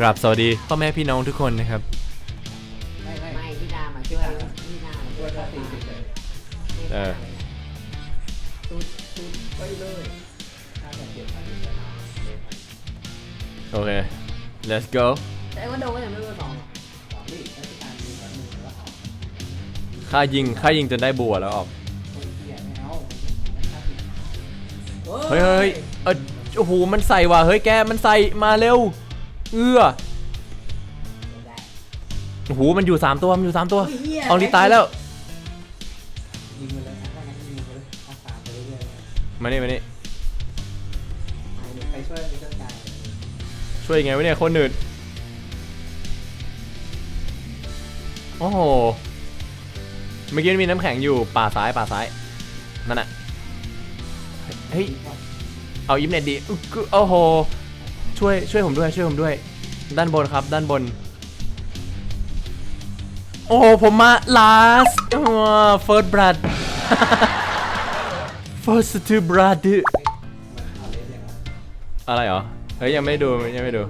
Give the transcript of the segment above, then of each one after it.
กราบสวัสดีพ่อแม่พี่น้องทุกคนนะครับ ไม่ไม่ไม่พี่นามาช่วยพี่นามาช่วยถ้าสี่สิบเลยเออ ตุ๊ดตุ๊ดไปเลยถ้าจะเจ็ดพันเลยโอเค let's go แต่ว่าโดนก็ยังไม่เบอร์สองหรอกสองนี่ราชการมีสองหนึ่งแล้วเอาค่ายิงค่ายิงจนได้บัวแล้วออก คนเกียไม่เอาถ้าผิดเฮ้ยเฮ้ยเออโอ้โห มันใส่ว่ะ เฮ้ยแก มันใส่ มาเร็ว เอื้อได้โอ้โหมันอยู่3ตัวมันอยู่3ตัวโอ้ยเหี้ยเอาลีตายแล้วยิงไปเลยถ้างั้นยิงไปเลยเอาตามไปเรื่อยมานี่มานี่ๆไปช่วยไปช่วยกันช่วยยังไงวะเนี่ยคนอื่นโอ้โหเมื่อกี้มีน้ำแข็งอยู่ป่าซ้ายป่าซ้ายนั่นน่ะเฮ้ยเอาอิฟเน็ตดีอึกกึโอ้โห ช่วยช่วยผมด้วยช่วยผมด้วย ด้านบนครับ ด้านบน โอ้โหผมมา last อ๋อ first blood first to blood เอาเล่นอย่างนั้นอะไรเหรอ เฮ้ยยังไม่ได้ดูยังไม่ได้ดู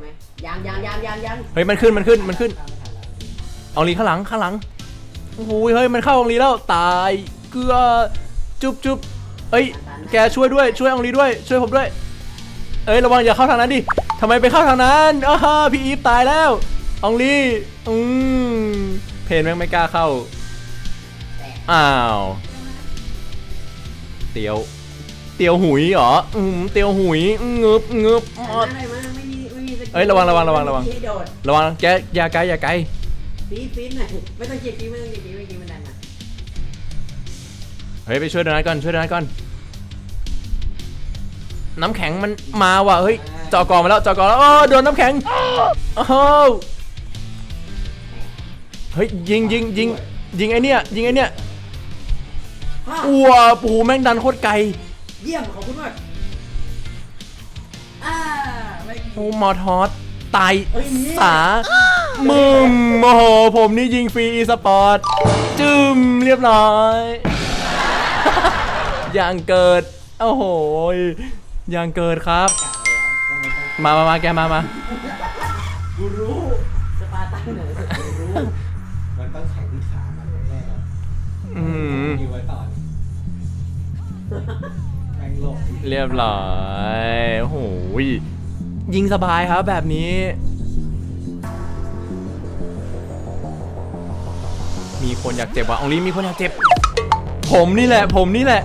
ยังยังยังยังยังเฮ้ยมันขึ้นมันขึ้นมันขึ้นตามไม่ทันแล้วเอาลีข้างหลังข้างหลังโอ้โหเฮ้ยมันเข้าองลีแล้วตายเกลือจุบจุบเอ้ยแกช่วยด้วยช่วยองลีด้วย ช่วยผมด้วย เอ้ยระวังอย่าเข้าทางนั้นดิ ทำไมไปเข้าทางนั้นอ้าฮะพี่อีฟตายแล้วองลีอืมเพนแม่งไม่กล้าเข้าแตกอ้าว เตียว เตียวหุยเหรอ อืม เตียวหุยงึบงึบแต่ออดอะไรมาไม่มีไม่มีสกิลเอ้ยระวังระวังระวังระวัง ไม่มีให้โดดระวังแกอย่าไกลอย่าไกล ฟีดฟีดหน่อยไม่ต้องเกียร์กีไม่ต้องเกียร์กีไม่กีมันดันมาเฮ้ยไปช่วยโดนัทก่อนช่วยโดนัทก่อน น้ำแข็งมันมาว่ะเฮ้ย จอกอมาแล้วจอกอแล้วโอ้โดนน้ำแข็งโอ้โหเฮ้ยยิงยิงยิงยิงไอเนี้ยยิงไอเนี้ยฮ่าอ้วปูแม่งดันโคตรไกลเยี่ยมขอบคุณมากอ่าไม่มีโอ้มอทอสตายเอ้ยนี่สามึมโอ้โหผมนี่ยิงฟรีอีสปอร์ตจึมเรียบร้อยอย่างเกิด โอ้โหอย่างเกิดครับ มันต้องมามามาแกมามากูรู้สปาร์ตันเหนือสุดกูรู้ มันต้องแข่งที่ขามันแน่นอนอืมยิงไว้ต่อนี่แม่งโลกเรียบร้อยโอ้โหยิงสบายครับแบบนี้ มีคนอยากเจ็บว่ะองลีมีคนอยากเจ็บ ผมนี่แหละ ผมนี่แหละ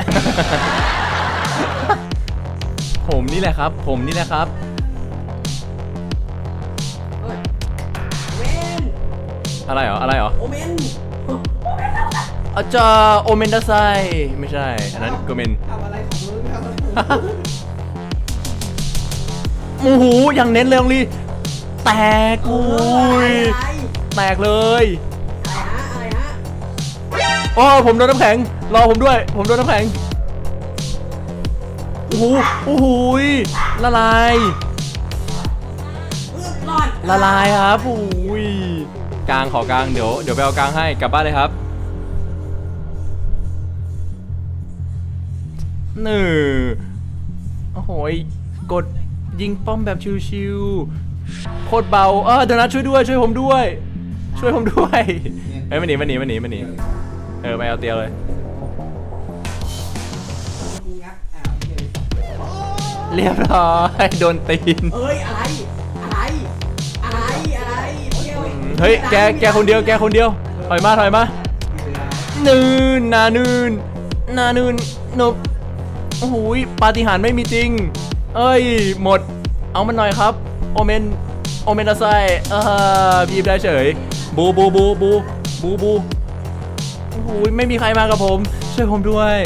ผมนี่แหละครับ ผมนี่แหละครับ อะไรเหรอ อะไรเหรอ โอเมนอาจารย์โอเมนดาไซไม่ใช่ อันนั้นโกเมนทำอะไรของมึงทำอะไรของมึงโอ้โหอย่างเน้นเลยองลีแตกเออุ้ออะไรยอะไรแตกเลยอะไรฮะอะไรฮะโอ้ผมโดนน้ำแข็ง รอผมด้วย ผมโดนน้ำแข็งโอ้โหโอ้โหยละลาย เออรอดละลายครับโอ้ย กลางขอกลางเดี๋ยวเดี๋ยวไปเอากลางให้กลับบ้านเลยครับหนึ่งโอ้โหยกดยิงป้อมแบบชิวๆโคตรเบาเออเดี๋ยวนะช่วยด้วยช่วยผมด้วย ช่วยผมด้วยเฮ้ยมันหนีมันหนีมันหนีมันหนีเออไปเอาเตียวเลยงัดอ้าวเฮ้ยเรียบร้อยโดนตีนเอ้ยอะไรอะไรอะไรอะไร เฮ้ยแกแกคนเดียวแกคนเดียวถอยมาถอยมานืนนานืนนานืนนบโอ้โหปาฏิหาริย์ไม่มีจริง เอ้ยหมด เอามันหน่อยครับ โอเมนโอเมนดาไซเออพีบได้เฉย บูบูบูบูบูบูโอ้โหไม่มีใครมากับผม ช่วยผมด้วย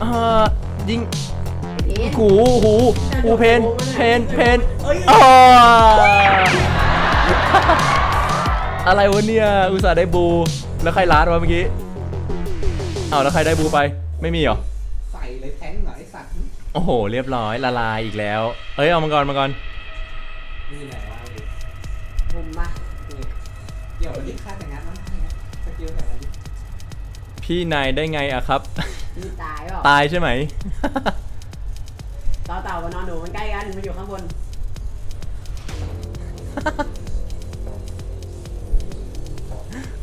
เออยิงหูหูหูเพนเพนเพนเอ้ยอ๋ ออะไรวะเนี่ยอุตส่าห์ได้บู แล้วใครลาดวะเมื่อกี้อ้าวแล้วใครได้บูไป ไม่มีเหรอ ใส่เลยแทงหน่อยไอ้สัตว์โอ้โห เรียบร้อยละลายอีกแล้ว เอ้ยเอามังกรมังกรนี่ไหนวะดิผมมานี่เกี่ยวกับที่ฆ่าแต่งงานมั้งสกิลแต่ละดิพี่นายได้ไงอะครับพี่ตายเปล่าตายใช่ไหม ต่อเต่ากับนอนหนูมันใกล้กันมันอยู่ข้างบน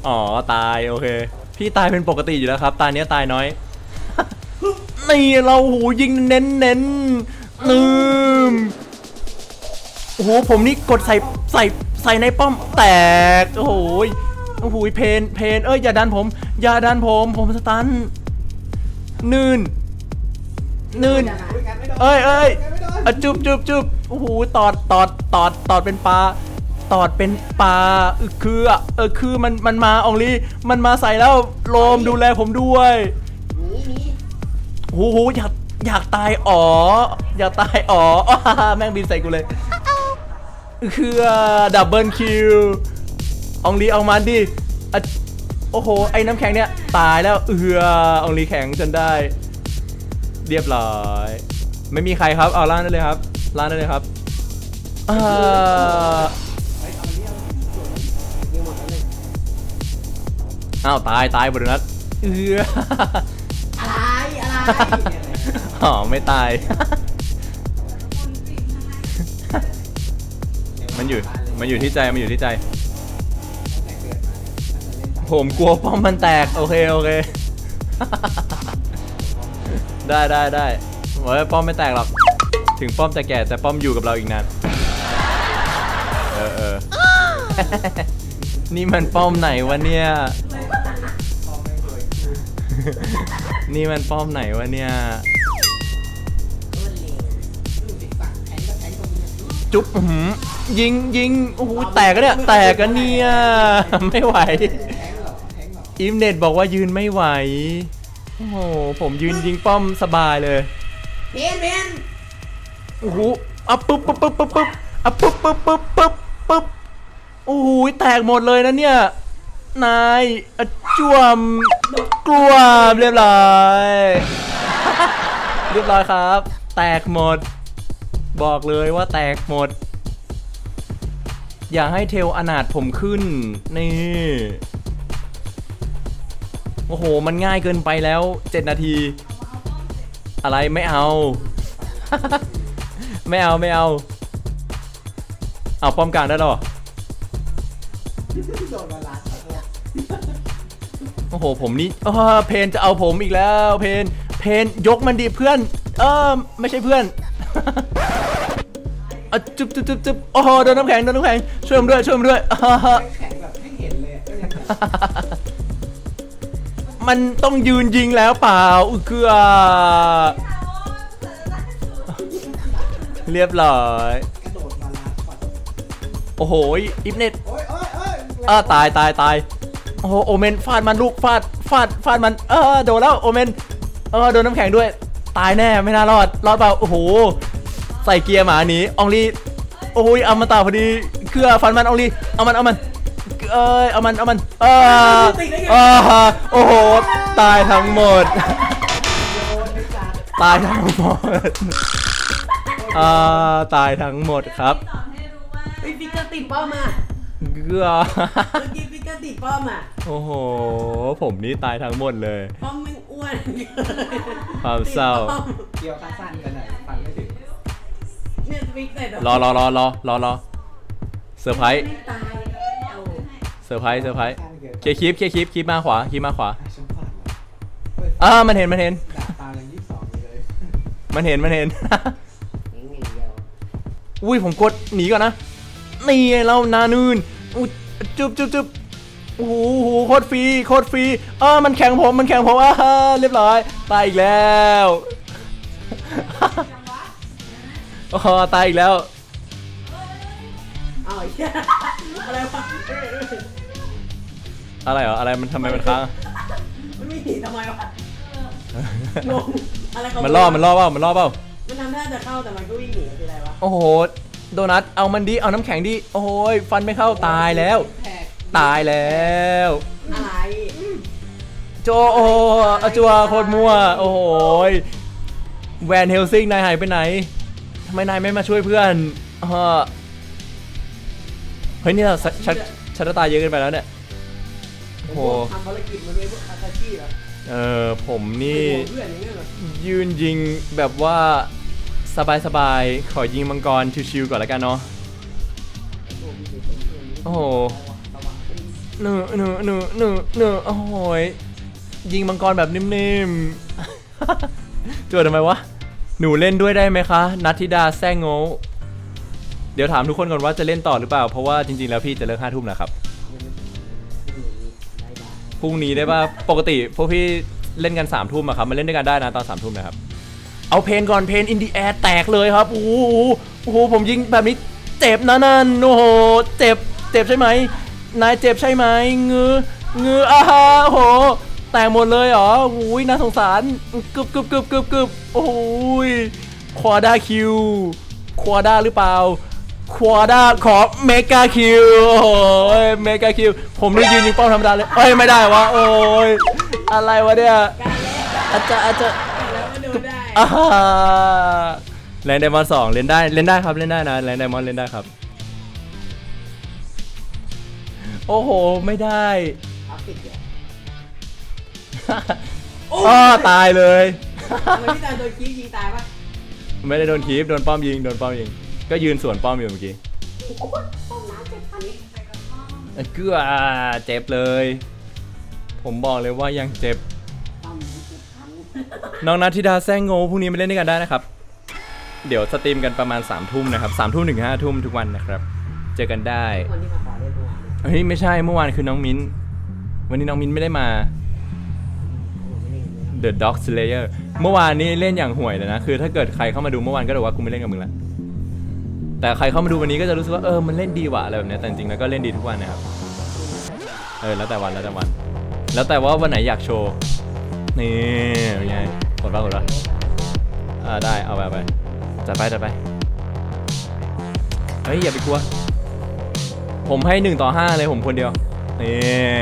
อ๋อตายโอเค พี่ตายเป็นปกติอยู่แล้วครับ ตาเนี้ยตายน้อย นี่เราหูยิงเน้นเน้นนืมโอ้โหผมนี่กดใส่ใส่ใส่ในป้อมแตกโอ้โหยโอ้โหยเพนเพนเอ้ยอย่าดันผม อย่าดันผม ผมสตันนื่นนื่นอุ๊ยงัดไม่โดนเอ้ยเอ้ยจุบจุบจุบโอ้โหตอดตอดตอดตอดเป็นปลา ตอดเป็นปลาเออคืออะเออคือมันมันมาอองลีมันมาใส่แล้วโลมดูแลผมด้วยหนีหนีโอ้โหอยากอยากตายอ๋ออยากตายอ๋ออ้าแม่งบินใส่กูเลยคือดับเบิลคิวอองลีเอามันดิอะโอ้โหไอ้น้ำแข็งเนี่ยตายแล้วเอืออองลีแข็งจนได้ เรียบร้อย ไม่มีใครครับเอาล่างได้เลยครับล่างได้เลยครับ เอ่อ อ้าวตายตายบนนัดเอออะไรอะไรอ๋อไม่ตาย มันอยู่มันอยู่ที่ใจมันอยู่ที่ใจตั้งแต่เกิดมาเนี่ยตั้งแต่เล่นผมกลัวป้อมมันแตก โอเคโอเค ได้ได้ได้เฮ้ยป้อมไม่แตกหรอก ถึงป้อมจะแก่แต่ป้อมอยู่กับเราอีกนาน เออเออ นี่มันป้อมไหนวะเนี่ย นี่มันป้อมไหนวะเนี่ยติดฝักแทงก็แทงตรงนี้จุ๊บอื้อหือยิงยิงโอ้โหแตกกันเนี่ย แตกกันเนี่ย ไม่ไหวแทงเหรอแทงเหรออิมเน็ตบอกว่ายืนไม่ไหว โอ้โห ผมยืนยิงป้อมสบายเลย เพนเพนโอ้โหอะปุ๊บปุ๊บปุ๊บปุ๊บปุ๊บอะปุ๊บปุ๊บปุ๊บปุ๊บปุ๊บโอ้โหแตกหมดเลยนะเนี่ย นายอะจ้วม กลัวเรียบร้อย เรียบร้อยครับ แตกหมด บอกเลยว่าแตกหมด อย่าให้เทลอนาถผมขึ้น นี่ โอ้โห มันง่ายเกินไปแล้ว 7 นาที อะไรไม่เอา ไม่เอาไม่เอา เอาป้อมกลางได้หรอ โดนมาลาดขอโทษโอ้โหผมนี่เออเพนจะเอาผมอีกแล้ว เพนเพนยกมันดิเพื่อน เออไม่ใช่เพื่อนอะจุ๊บจุ๊บจุ๊บจุ๊บโอ้โหโดนน้ำแข็งโดนน้ำแข็งช่วยผมด้วยช่วยผมด้วยอ่าฮะแข็งแบบให้เห็นเลยอะมันต้องยืนยิงแล้วเปล่าอึเกือเรียบร้อยกระโดดมาลาดฝัดโอ้โหอิฟเน็ตโอ้ยโอ้ยโอ้ยอ่าตายตายตาย โอ้โหโอเมนฟาดมันลูกฟาดฟาดฟาดมันเออโดนแล้วโอเมนเออโดนน้ำแข็งด้วย ตายแน่ไม่น่ารอดรอดเปล่าโอ้โหใส่เกียร์หมาหนีอองลีโอ้ยเอามาตาพอดีเครือฟันมันอองลีเอามันเอามันเอ้ยเอามันเอามันเออเออโอ้โหตายทั้งหมดโดนไอ้สัตว์ตายทั้งหมดอ่าตายทั้งหมดครับไอ้ฟิกเกอร์ติดป้อมอะเกือเมื่อกี้ฟิกเกอร์ติดป้อมอะ โอ้โห ผมนี่ตายทั้งหมดเลย ป้อมแม่งอ้วนความเศร้า ติดป้อมเกี่ยวขาสั้นกันหน่อยฟันไม่ถึงเนี่ยฟิกเสร็จรอรอรอรอรอรอเซอร์ไพรส์ไม่ตายเอาเซอร์ไพรส์เซอร์ไพรส์เคลียร์คลิปเคลียร์คลิปคลิปมาขวาคลิปมาขวาไอ้ชมพานเหรอเฮ้ยอ่ามันเห็นมันเห็นดาบตายังยี่สิบสองอยู่เลยมันเห็นมันเห็นเองอย่างเดียวอุ้ยผมกดหนีก่อนนะนี่ไงเรานานูนอุ๊ยจุ๊บจุ๊บจุ๊บ โอ้โหโคตรฟรีโคตรฟรีเออมันแข่งผมมันแข่งผมอ่าเรียบร้อยตายอีกแล้วโอ้โหตายอีกแล้วเอาไอ้เหี้ยอะไรวะอะไรเหรออะไรมันทำไมมันค้างมันไม่หนีทำไมวะงงอะไรเขามันล่อมันล่อเปล่ามันล่อเปล่ามันทำท่าจะเข้าแต่มันก็วิ่งหนีคืออะไรวะโอ้โหโดนัทเอามันดิเอาน้ำแข็งดิโอ้โหยฟันไม่เข้าตายแล้วแทก ตายแล้วอะไรโจโออาจัวโคตรมั่ว โอ้โหยแวนเฮลซิงนายหายไปไหนทำไมนายไม่มาช่วยเพื่อนเออเฮ้ยนี่เราชัดชัดชัดตาเยอะเกินไปแล้วเนี่ยโอ้โหทำภารกิจมันเป็นพวกอาคาชิเหรอเออผมนี่ เพื่อนอย่างเงี้ยเหรอยืนยิงแบบว่าสบายๆขอยิงมังกรชิวๆก่อนแล้วกันเนาะโอ้โห หนูหนูหนูหนูหนูโอ้โหยยิงมังกรแบบนิ่มๆ จวดทำไมวะ หนูเล่นด้วยได้ไหมคะ นัทธิดาแซงโง่เดี๋ยวถามทุกคนก่อนว่าจะเล่นต่อหรือเปล่า เพราะว่าจริงๆ แล้วพี่จะเลิกห้าทุ่มนะครับ พรุ่งนี้ได้ป่ะ ปกติพวกพี่เล่นกัน3ามทุ่มอะครับมาเล่นด้วยกันได้นะตอน3ามทุ่มนะครับ เอาเพนก่อนเพนอินดีแอร์แตกเลยครับ โอ้โหโอ้โหผมยิงแบบนี้เจ็บนะนั่น โอ้โห เจ็บ เจ็บใช่ไหม นายเจ็บใช่ไหมงืองืออาฮาโอ้โห แตกหมดเลยเหรอโอ้ยน่าสงสารกึบกึบกึบกึบกึบโอ้ยควาด้าคิวควาด้าหรือเปล่าควาด้าขอเมกาคิวโอ้โหเมกาคิว ผมนี่ยืนยิงเป้าธรรมดาเลยเอ้ยไม่ได้วะโอ้ยอะไรวะเนี่ยอาจจะอาจจะแล้วก็ดูได้อ่าแลนไดมอนสองเล่นได้เล่นได้ครับเล่นได้นะแลนไดมอนเล่นได้ครับ โอ้โห ไม่ได้กราฟิกเนี่ยอ้อตายเลย ทำไมพี่ตายโดนคิ้วยิงตายปะไม่ได้โดนคีฟโดนป้อมยิง โดนป้อมยิง ก็ยืนสวนป้อมอยู่เมื่อกี้โอ้โหห้องน้ำเจ็บพันนี้เอ้ยเกลือเจ็บเลย ผมบอกเลยว่ายังเจ็บห้องน้ำเจ็บพันน้องนัทธิดาแซงโง่พรุ่งนี้มาเล่นด้วยกันได้นะครับ เดี๋ยวสตรีมกันประมาณ3ามทุ่มนะครับสามทุ่มถึงห้าทุ่มทุกวันนะครับ เจอกันได้ คนที่มาขอ เฮ้ยไม่ใช่เมื่อวานคือน้องมิ้น วันนี้น้องมิ้นไม่ได้มาผมไม่เล่นเลย The Dog Slayer เมื่อวานนี้เล่นอย่างห่วยเลยนะ คือถ้าเกิดใครเข้ามาดูเมื่อวานก็จะว่ากูไม่เล่นกับมึงละแต่ใครเข้ามาดูวันนี้ก็จะรู้สึกว่าเออมันเล่นดีว่ะอะไรแบบนี้แต่จริงๆแล้วก็เล่นดีทุกวันนะครับเออแล้วแต่วันแล้วแต่วัน แล้วแต่ว่าวันไหนอยากโชว์นี่เป็นไงกดป่ะกดป่ะอ่าได้เอาไปเอาไปจัดไปจัดไปเฮ้ยอย่าไปกลัว ผมให้หนึ่งต่อห้าเลยผมคนเดียวนี่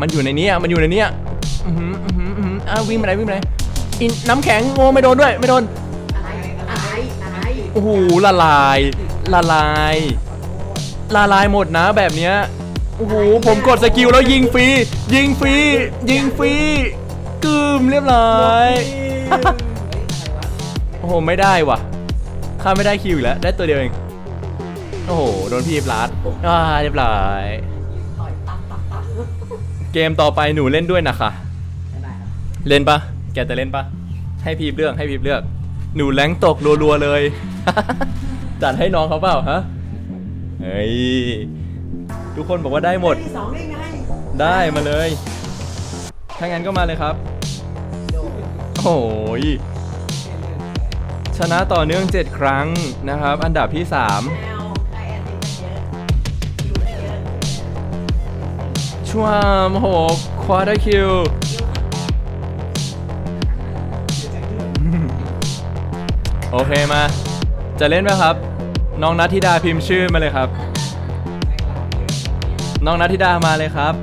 มันอยู่ในนี้อะมันอยู่ในนี้อะอือหืออือหืออือหืออะวิ่งไปไหนวิ่งไปไหนอินน้ำแข็งโง่ไม่โดนด้วยไม่โดนอะไรอะไรอะไรโอ้โหละลาย ละลายละลายหมดนะแบบเนี้ยโอ้โหผมกดสกิลแล้วยิงฟรียิงฟรียิงฟรีกึมเรียบร้อยโอ้โหไม่ได้ว่ะข้าไม่ได้คิวอีกแล้วได้ตัวเดียวเอง โอ้โห โดนพี่ปลาดอ่าเรียบร้อย ต่อยตับตับตับเกมต่อไปหนูเล่นด้วยนะคะได้ครับเล่นปะแกจะเล่นปะให้พีบเลือกให้พีบเลือก หนูแรงตกรัวๆเลย จัดให้น้องเขาเปล่าฮะ เฮ้ย ทุกคนบอกว่าได้หมด ที่สองได้ไงได้มาเลย ถ้างั้นก็มาเลยครับ โดนโอ้ย ชนะต่อเนื่อง 7 ครั้งนะครับ อันดับที่แมว ช่วมโอ้โหควาได้คิวโอเคมา จะเล่นไหมครับ น้องนัทธิดาพิมพ์ชื่อมาเลยครับ น้องนัทธิดามาเลยครับ